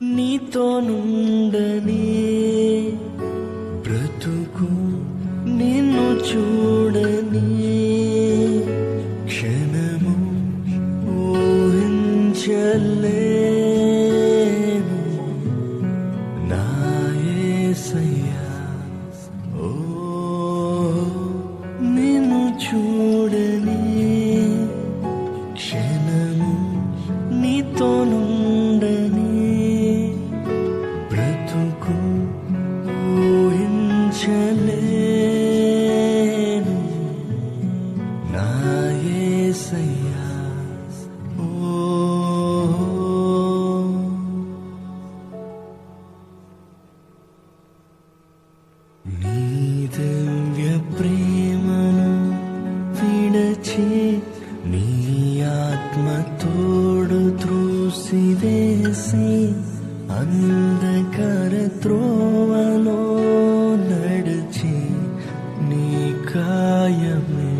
నీతో నుండని బ్రతుకు నిన్ను చూడని క్షణము ఊహించలేను నాయసయ్యా ఓ నిన్ను చూడని క్షణము నీతో నుండి ఊహించలేను నా యేసయ్యా ఓ నీ దివ్య ప్రేమను విడచి నీ ఆత్మ తోడు కాయమే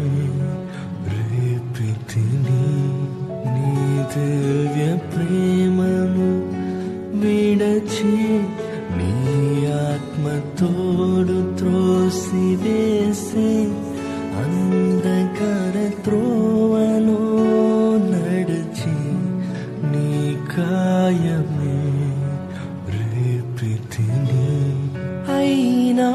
రేపితిని నీ దివ్య ప్రేమను విడచి నీ ఆత్మ తోడు త్రోసివేసి అంధకర త్రోవలో నడిచి నీ కాయమే అయినా